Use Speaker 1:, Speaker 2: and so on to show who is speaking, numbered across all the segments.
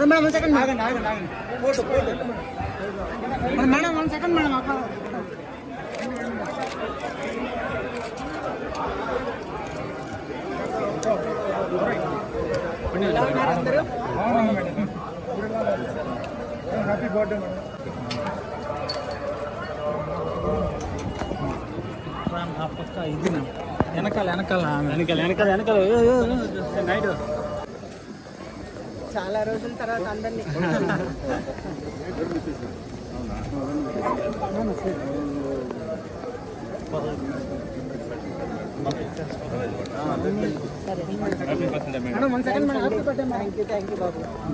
Speaker 1: Madam one second ఆగండి ఆగండి ఆగండి photo madam one second madam అక్క హ్యాపీ బర్త్డే మేడం వెనకాల వెనకాల వెనకాల వెనకాల వెనకాల నైట్
Speaker 2: చాలా రోజుల తర్వాత అందరినీ.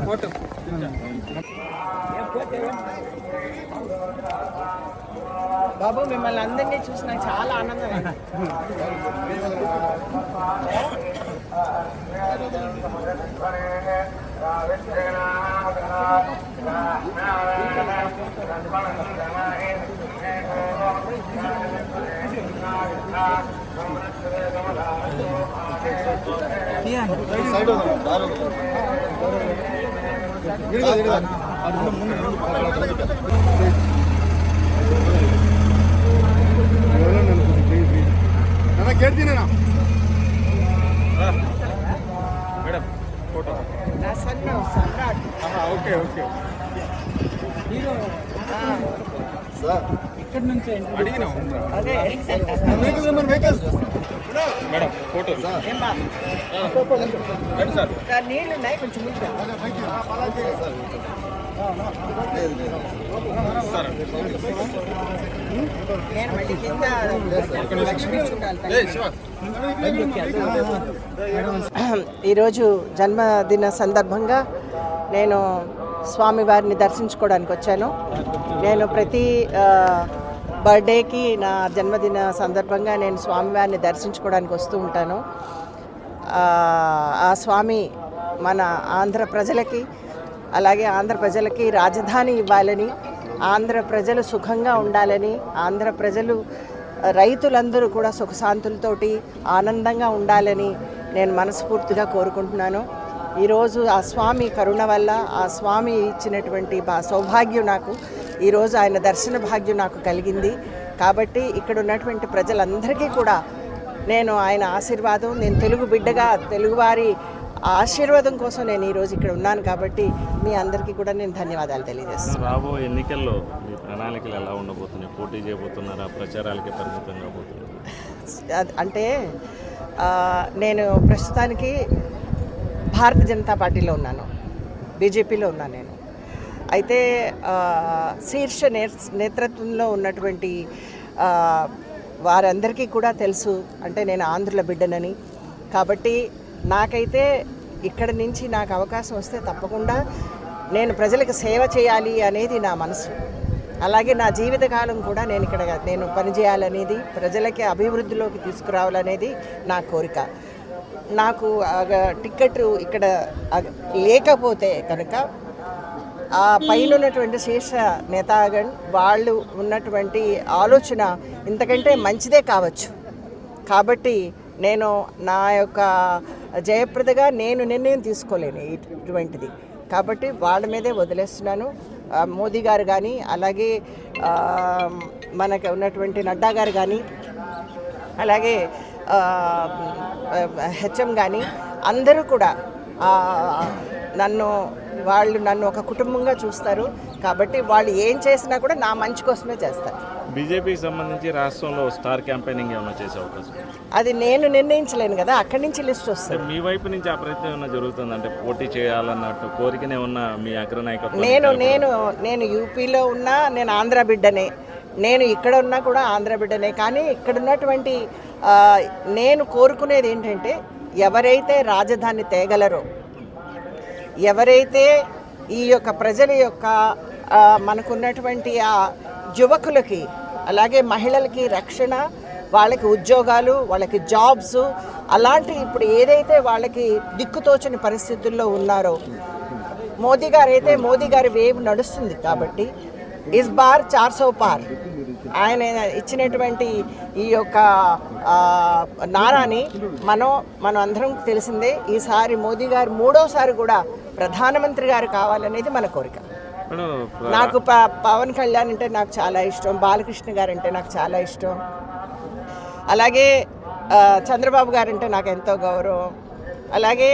Speaker 1: ఫోటో
Speaker 2: బాబు మిమ్మల్ని అందరినీ చూసిన చాలా ఆనందం
Speaker 3: అయింది. గేట్ తినేనా మేడం ఫోటో
Speaker 2: నా సన్న Samrat
Speaker 3: okay okay.
Speaker 1: Hero
Speaker 3: sir.
Speaker 1: ఇక్కడ నుంచి
Speaker 3: అడిగినా
Speaker 2: అదే.
Speaker 3: మేడం ఫోటో
Speaker 2: నీళ్ళు ఉన్నాయి కొంచెం ఈరోజు జన్మదిన సందర్భంగా నేను స్వామివారిని దర్శించుకోవడానికి వచ్చాను. నేను ప్రతి బర్త్డేకి నా జన్మదిన సందర్భంగా నేను స్వామివారిని దర్శించుకోవడానికి వస్తూ ఉంటాను. ఆ స్వామి మన ఆంధ్ర ప్రజలకి అలాగే ఆంధ్ర ప్రజలకి రాజధాని ఇవ్వాలని ఆంధ్ర ప్రజలు సుఖంగా ఉండాలని ఆంధ్ర ప్రజలు రైతులందరూ కూడా సుఖశాంతులతోటి ఆనందంగా ఉండాలని నేను మనస్ఫూర్తిగా కోరుకుంటున్నాను. ఈరోజు ఆ స్వామి కరుణ వల్ల ఆ స్వామి ఇచ్చినటువంటి బా సౌభాగ్యం నాకు ఈరోజు ఆయన దర్శన భాగ్యం నాకు కలిగింది. కాబట్టి ఇక్కడ ఉన్నటువంటి ప్రజలందరికీ కూడా నేను ఆయన ఆశీర్వాదం నేను తెలుగు బిడ్డగా తెలుగువారి ఆశీర్వాదం కోసం నేను ఈరోజు ఇక్కడ ఉన్నాను కాబట్టి మీ అందరికీ కూడా నేను ధన్యవాదాలు తెలియజేస్తున్నాను.
Speaker 4: రాబో ఎన్నికల్లో మీ ప్రణాళికలు ఎలా ఉండబోతున్నాయి? పోటీ చేయబోతున్నారా? ప్రచారాలకి పరిమితం కాబోతున్నారు
Speaker 2: అంటే నేను ప్రస్తుతానికి భారతీయ జనతా పార్టీలో ఉన్నాను. బీజేపీలో ఉన్నాను నేను. అయితే శీర్ష నేతృత్వంలో ఉన్నటువంటి వారందరికీ కూడా తెలుసు. అంటే నేను ఆంధ్రుల బిడ్డనని. కాబట్టి నాకైతే ఇక్కడ నుంచి నాకు అవకాశం వస్తే తప్పకుండా నేను ప్రజలకు సేవ చేయాలి అనేది నా మనసు. అలాగే నా జీవితకాలం కూడా నేను ఇక్కడ నేను పనిచేయాలనేది ప్రజలకి అభివృద్ధిలోకి తీసుకురావాలనేది నా కోరిక. నాకు ఆగ టికెట్ ఇక్కడ లేకపోతే కనుక ఆ పైన ఉన్నటువంటి శీర్ష నేతాగణ్ వాళ్ళు ఉన్నటువంటి ఆలోచన ఇంతకంటే మంచిదే కావచ్చు. కాబట్టి నేను నా యొక్క జయప్రదగా నేను నిర్ణయం తీసుకోలేను ఇటువంటిది. కాబట్టి వాళ్ళ మీదే వదిలేస్తున్నాను. మోదీ గారు కానీ అలాగే మనకు మనకి ఉన్నటువంటి నడ్డా గారు కానీ అలాగే హెచ్ఎం కానీ అందరూ కూడా నన్ను వాళ్ళు నన్ను ఒక కుటుంబంగా చూస్తారు. కాబట్టి వాళ్ళు ఏం చేసినా కూడా నా మంచి కోసమే చేస్తారు.
Speaker 4: బీజేపీకి సంబంధించి రాష్ట్రంలో స్టార్ క్యాంపెయినింగ్ ఏమైనా చేసే అవకాశం?
Speaker 2: అది నేను నిర్ణయించలేను కదా అక్కడి నుంచి లిస్ట్ వస్తుంది.
Speaker 4: మీ వైపు నుంచి ఆ ప్రయత్నం ఏమైనా జరుగుతుంది? అంటే పోటీ చేయాలన్నట్టు కోరికనే ఉన్న మీ అగ్రనాయకత్వం
Speaker 2: నేను నేను నేను యూపీలో ఉన్నా నేను ఆంధ్ర బిడ్డనే. నేను ఇక్కడ ఉన్నా కూడా ఆంధ్ర బిడ్డనే. కానీ ఇక్కడ ఉన్నటువంటి నేను కోరుకునేది ఏంటంటే ఎవరైతే రాజధాని తేగలరో ఎవరైతే ఈ యొక్క ప్రజల యొక్క మనకున్నటువంటి ఆ యువకులకి అలాగే మహిళలకి రక్షణ వాళ్ళకి ఉద్యోగాలు వాళ్ళకి జాబ్స్ అలాంటి ఇప్పుడు ఏదైతే వాళ్ళకి దిక్కుతోచని పరిస్థితుల్లో ఉన్నారో మోదీ గారు అయితే మోదీ గారి వేవ్ నడుస్తుంది కాబట్టి ఇస్ బార్ చార్ సో పార్. ఆయన ఇచ్చినటువంటి ఈ యొక్క నారాని మనం మనం అందరం తెలిసిందే ఈసారి మోదీ గారు మూడోసారి కూడా ప్రధానమంత్రి గారు కావాలనేది మన కోరిక. నాకు ప పవన్ కళ్యాణ్ అంటే నాకు చాలా ఇష్టం బాలకృష్ణ గారు అంటే నాకు చాలా ఇష్టం. అలాగే చంద్రబాబు గారు అంటే నాకు ఎంతో గౌరవం. అలాగే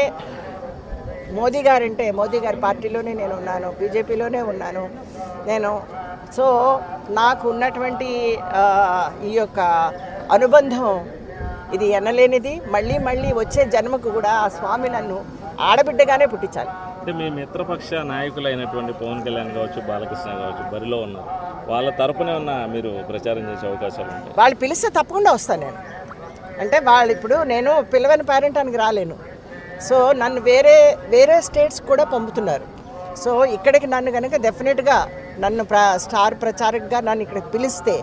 Speaker 2: మోదీ గారు అంటే మోదీ గారి పార్టీలోనే నేను ఉన్నాను బీజేపీలోనే ఉన్నాను. నేను సో నాకు ఉన్నటువంటి ఈ యొక్క అనుబంధం ఇది ఎనలేనిది. మళ్ళీ మళ్ళీ వచ్చే జన్మకు కూడా ఆ స్వామి నన్ను ఆడబిడ్డగానే పుట్టించాలి.
Speaker 4: అంటే మీ మిత్రపక్ష నాయకులైనటువంటి పవన్ కళ్యాణ్ కావచ్చు బాలకృష్ణ కావచ్చు బరిలో ఉన్నారు. వాళ్ళ తరపునే ఉన్న మీరు ప్రచారం చేసే అవకాశాలు ఉంటాయి.
Speaker 2: వాళ్ళు పిలిస్తే తప్పకుండా వస్తాను నేను. అంటే వాళ్ళు ఇప్పుడు నేను పిలవని పేరెంటానికి రాలేను. సో నన్ను వేరే వేరే స్టేట్స్ కూడా పంపుతున్నారు. సో ఇక్కడికి నన్ను కనుక డెఫినెట్గా నన్ను ప్ర స్టార్ ప్రచారకగా నన్ను ఇక్కడికి పిలిస్తే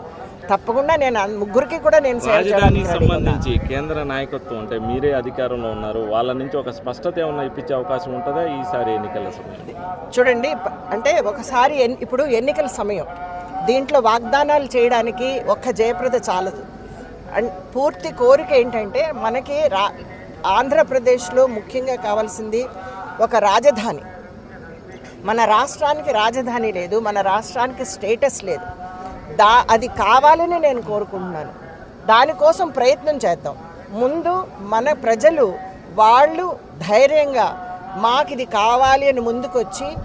Speaker 2: తప్పకుండా నేను ముగ్గురికి కూడా నేను
Speaker 4: రాజధానికి. సంబంధించి కేంద్ర నాయకత్వం అంటే మీరే అధికారంలో ఉన్నారు. వాళ్ళ నుంచి ఒక స్పష్టత ఏమన్నా ఇప్పించే అవకాశం ఉంటుందా ఈసారి ఎన్నికల సమయంలో?
Speaker 2: చూడండి అంటే ఒకసారి ఇప్పుడు ఎన్నికల సమయం. దీంట్లో వాగ్దానాలు చేయడానికి ఒక్క జయప్రద చాలదు. అండ్ పూర్తి కోరిక ఏంటంటే మనకి రా ఆంధ్రప్రదేశ్లో ముఖ్యంగా కావాల్సింది ఒక రాజధాని. మన రాష్ట్రానికి రాజధాని లేదు మన రాష్ట్రానికి స్టేటస్ లేదు. దా అది కావాలని నేను కోరుకుంటున్నాను. దానికోసం ప్రయత్నం చేద్దాం. ముందు మన ప్రజలు వాళ్ళు ధైర్యంగా మాకు ఇది కావాలి అని ముందుకొచ్చి